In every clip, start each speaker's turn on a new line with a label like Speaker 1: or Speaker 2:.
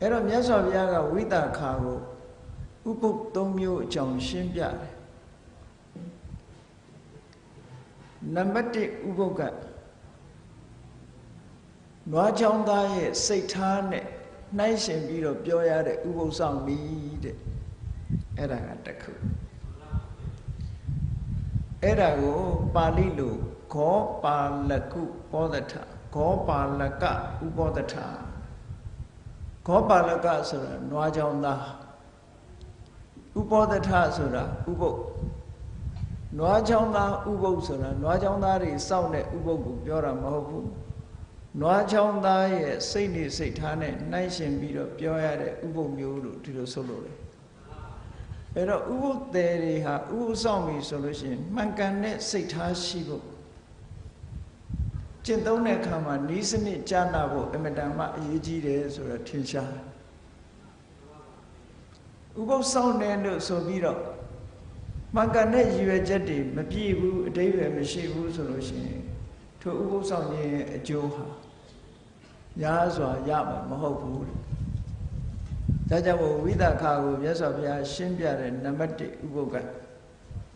Speaker 1: အဲ့တော့မြတ်စွာဘုရားကဝိသခာကိုဥပုပ်၃မျိုးအကြောင်းရှင်းပြတယ်နံပါတ်1ဥပုပ်ကနွားချောင်းသားရဲ့စိတ်ထားနဲ့နှိုင်းရှင်ပြီးတော့ပြောရတဲ့ဥပုပ်ဆောင်ပြီတဲ့အဲ့ဒါကတစ်ခုအဲ့ဒါကိုပါဠိလိုခောပါလကုပောဒထခောပါလကဥပောဒထ ခောပါလကဆိုတာနွားချောင်းသားဥပောဒထဆိုတာဥပုပ်နွားချောင်းသားဥပုပ်ဆိုတာနွားချောင်းသားတွေစောင့်တဲ့ဥပုပ်ကိုပြောတာမဟုတ်ဘူးနွားချောင်းသားရဲ့စိတ်နေစိတ်ထားနဲ့နှိုင်းရှင်ပြီးတော့ပြောရတဲ့ဥပုပ်မျိုးလို့ဒီလိုဆိုလို့လေအဲ့တော့ဥပုပ်သေးတွေဟာဥပုပ်ဆောင်ပြီဆိုလို့ရှိရင်မှန်ကန်တဲ့စိတ်ထားရှိဖို့ ကျင့်သုံးတဲ့အခါမှာဤစနစ်ကြာနာဖို့အမတန်မှအရေးကြီးတယ်ဆိုတော့ထင်ရှားဥပုပ်ဆောင်တယ်လို့ဆိုပြီးတော့မှန်ကန်တဲ့ရည်ရွယ်ချက်တွေမပြည့်ဘူးအတိပ္ပယ်မရှိဘူးဆိုလို့ရှိရင်ထိုဥပုပ်ဆောင်ခြင်းရဲ့အကျိုးဟာများစွာရမှာမဟုတ်ဘူးဒါကြောင့်ဝိသခာကိုမြတ်စွာဘုရားရှင်းပြတဲ့နံပါတ်1ဥပုပ်က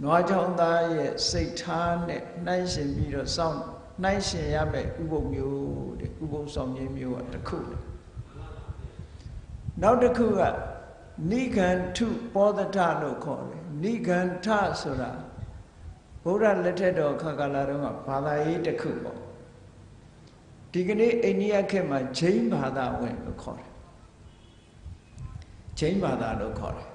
Speaker 1: နွားချောင်းသားရဲ့စိတ်ထားနဲ့နှိုင်းရှင်ပြီးတော့စောင့် နှိုင်းရှင်ရမယ်ဥပုပ်မျိုးတဲ့ဥပုပ်ဆောင်ခြင်းမျိုးကတစ်ခုလေနောက်တစ်ခုကနိဂန္ထုပောဒထလို့ခေါ်တယ်နိဂန္ထဆိုတာဘုရားလက်ထက်တော်ခါကာလတုန်းကဘာသာရေးတစ်ခုပေါ့ဒီကနေ့အိန္ဒိယခေတ်မှာဂျိန်းဘာသာဝင်လို့ခေါ်တယ်ဂျိန်းဘာသာလို့ခေါ်တယ်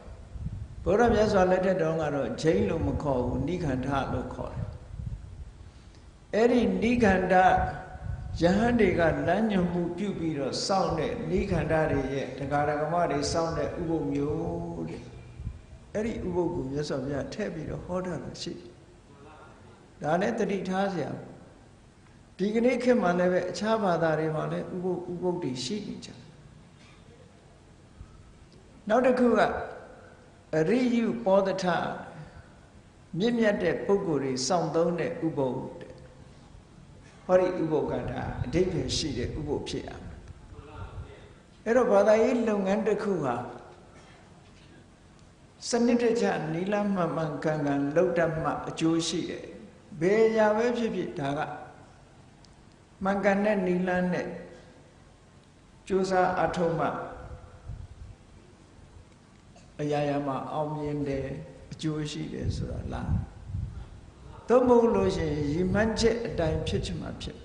Speaker 1: ဘုရားမြတ်စွာလက်ထက်တော်ကတော့ဂျိန်းလို့မခေါ်ဘူးနိဂန္ထလို့ခေါ်တယ် အဲ့ဒီနိဂန္ဓယဟန်တွေကလမ်းညွန်မှုပြုပြီးတော့စောင့်တဲ့နိဂန္ဓတွေရဲ့တရားဓမ္မတွေစောင့်တဲ့ဥပုပ်မျိုးတဲ့အဲ့ဒီဥပုပ်ကိုမြတ်စွာဘုရားထည့်ပြီးတော့ဟောတာလို့ရှိဒါနဲ့တတိထားเสียဒီကနေ့ခေတ်မှာလည်းပဲအခြားဘာသာတွေမှာလည်းဥပုပ်ဥပုပ်တွေရှိနေကြနောက်တစ်ခုကအရိယုပောဒထမြင့်မြတ်တဲ့ပုဂ္ဂိုလ်တွေစောင့်သုံးတဲ့ဥပုပ်တဲ့ ဟောဒီဥပုပ်ကဒါအဓိပ္ပာယ်ရှိတဲ့ဥပုပ်ဖြစ်ရမယ်အဲ့တော့ဘာသာရေးလုပ်ငန်းတစ်ခုဟာစနစ်တကျနီလမှန်မှန်ကန်ကန်လောက်တတ်မှအကျိုးရှိတယ်ဘယ်ညာပဲဖြစ်ဖြစ်ဒါကမှန်ကန်တဲ့နီလန်းနဲ့ကြိုးစားအထောက်မှအရာရာမှာအောင်မြင်တယ်အကျိုးရှိတယ်ဆိုတာလား သို့မဟုတ်လို့ရှိရင်ရည်မှန်းချက်အတိုင်းဖြစ်ချင်မှဖြစ်